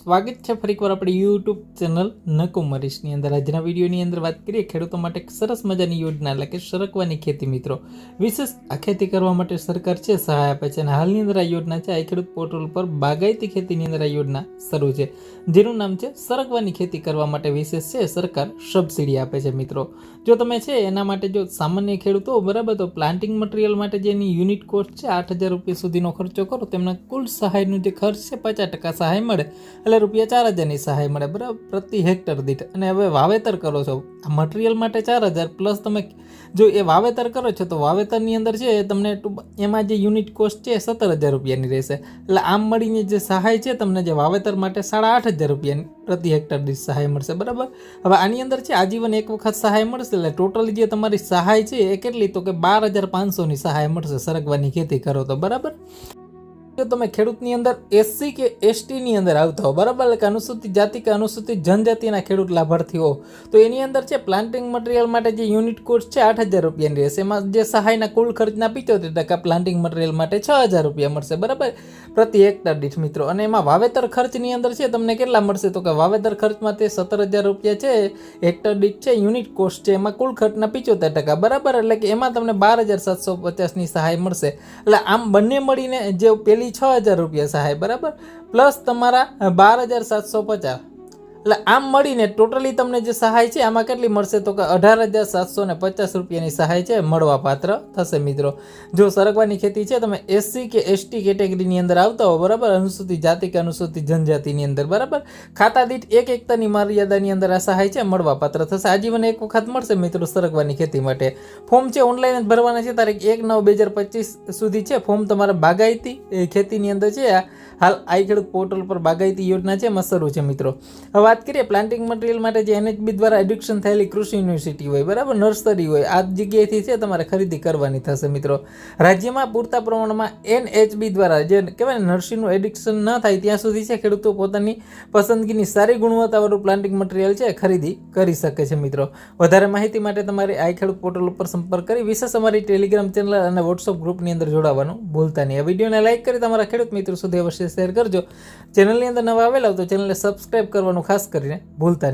સ્વાગત છે ફરીકવાર આપણી યુટ્યુબ ચેનલ નકુમરીશની અંદર. આજના વિડીયોની અંદર વાત કરીએ ખેડૂતો માટે સરસ મજાની યોજના, એટલે કે સરકવાની ખેતી મિત્રો. વિશેષ આ ખેતી કરવા માટે સરકાર છે, સહાય આપે છે અને હાલની અંદર આ યોજના છે, આ ખેડૂત પોર્ટલ પર બાગાયતી ખેતીની અંદર આ યોજના શરૂ છે. જેનું નામ છે સરકવાની ખેતી કરવા માટે વિશેષ છે, સરકાર સબસિડી આપે છે મિત્રો. જો તમે છે, એના માટે જો સામાન્ય ખેડૂતો, બરાબર, તો પ્લાન્ટિંગ મટીરિયલ માટે જેની યુનિટ કોસ્ટ છે, આઠ હજાર રૂપિયા સુધીનો ખર્ચો કરો, તેમના કુલ સહાયનું જે ખર્ચ છે, પચાસ ટકા સહાય મળે. એટલે રૂપિયા ચાર હજારની સહાય મળે, બરાબર? પ્રતિ હેક્ટર દીઠ. અને હવે વાવેતર કરો છો. આ મટીરિયલ માટે ચાર હજાર, પ્લસ તમે જો એ વાવેતર કરો છો, તો વાવેતરની અંદર છે તમને એમાં જે યુનિટ કોસ્ટ છે સત્તર હજાર રૂપિયાની રહેશે. એટલે આમ મળીને જે સહાય છે, તમને જે વાવેતર માટે સાડા આઠ હજાર રૂપિયાની પ્રતિ હેક્ટર દીઠ સહાય મળશે, બરાબર? હવે આની અંદર છે, આજીવન એક વખત સહાય મળશે, એટલે ટોટલી જે તમારી સહાય છે, એ કેટલી? તો કે બાર હજાર પાંચસોની સહાય મળશે સરગવાની ખેતી કરો તો, બરાબર? જો તમે ખેડૂતની અંદર એસસી કે એસટીની અંદર આવતા હો, બરાબર? એટલે કે અનુસૂચિત જાતિ કે અનુસૂચિત જનજાતિના ખેડૂત લાભાર્થી હો તો એની અંદર છે પ્લાન્ટિંગ મટીરિયલ માટે જે યુનિટ કોસ્ટ છે, આઠ હજાર રૂપિયાની રહેશે. એમાં જે સહાયના કુલ ખર્ચના પિત્યોતેર ટકા પ્લાન્ટિંગ મટીરિયલ માટે છ હજાર રૂપિયા મળશે, બરાબર? પ્રતિ હેક્ટર દીઠ મિત્રો. અને એમાં વાવેતર ખર્ચની અંદર છે, તમને કેટલા મળશે? તો કે વાવેતર ખર્ચમાં તે સત્તર હજાર રૂપિયા છે, હેક્ટર દીઠ છે, યુનિટ કોસ્ટ છે, એમાં કુલ ખર્ચના પિચોતેર ટકા. બરાબર? એટલે કે એમાં તમને બાર હજાર સાતસો પચાસની સહાય મળશે. એટલે આમ બંને મળીને જે પેલી છ હજાર રૂપિયા સહાય, બરાબર? પ્લસ તમારા બાર હજાર સાતસો પચાસ. એટલે આમ મળીને ટોટલી તમને જે સહાય છે, આમાં કેટલી મળશે તો કે અઢાર હજાર સાતસો ને પચાસ રૂપિયાની સહાય છે મળવા પાત્ર થશે મિત્રો. જો સરગવાની ખેતી છે, તમે એસસી કે એસટી કેટેગરીની અંદર આવતા હો, બરાબર? અનુસૂચિત જાતિ કે અનુસૂચિત જનજાતિની અંદર, બરાબર? ખાતા દીઠ એક એકતાની મર્યાદાની અંદર આ સહાય છે મળવા પાત્ર થશે. આજીવન એક વખત મળશે મિત્રો સરગવાની ખેતી માટે. ફોર્મ છે, ઓનલાઈન જ ભરવાના છે, તારીખ એક નવ બે હજાર પચીસ સુધી છે. ફોર્મ તમારા બાગાયતી ખેતીની અંદર છે હાલ આઈ ખેડૂત પોર્ટલ પર બાગાયતી યોજના છે, એમાં શરૂ છે મિત્રો. હવે વાત કરીએ પ્લાન્ટિંગ મટીરિયલ માટે જે એનએચબી દ્વારા એડિક્શન થયેલી કૃષિ યુનિવર્સિટી હોય, બરાબર? નર્સરી હોય, આ જગ્યાએથી છે તમારે ખરીદી કરવાની થશે મિત્રો. રાજ્યમાં પૂરતા પ્રમાણમાં એનએચબી દ્વારા જે કહેવાય નર્સરીનું એડિક્શન ન થાય ત્યાં સુધી છે, ખેડૂતો પોતાની પસંદગીની સારી ગુણવત્તાવાળું પ્લાન્ટિંગ મટીરિયલ છે, ખરીદી કરી શકે છે મિત્રો. વધારે માહિતી માટે તમારે આઈ ખેડૂત પોર્ટલ ઉપર સંપર્ક કરી, વિશેષ અમારી ટેલિગ્રામ ચેનલ અને વોટ્સઅપ ગ્રુપની અંદર જોડાવાનું ભૂલતા નહીં. આ વિડીયોને લાઇક કરી તમારા ખેડૂત મિત્રો સુધી અવશ્ય શેર કરજો. ચેનલની અંદર નવા આવેલા તો ચેનલને સબસ્ક્રાઈબ કરવાનું ખાસ કરીને ભૂલતા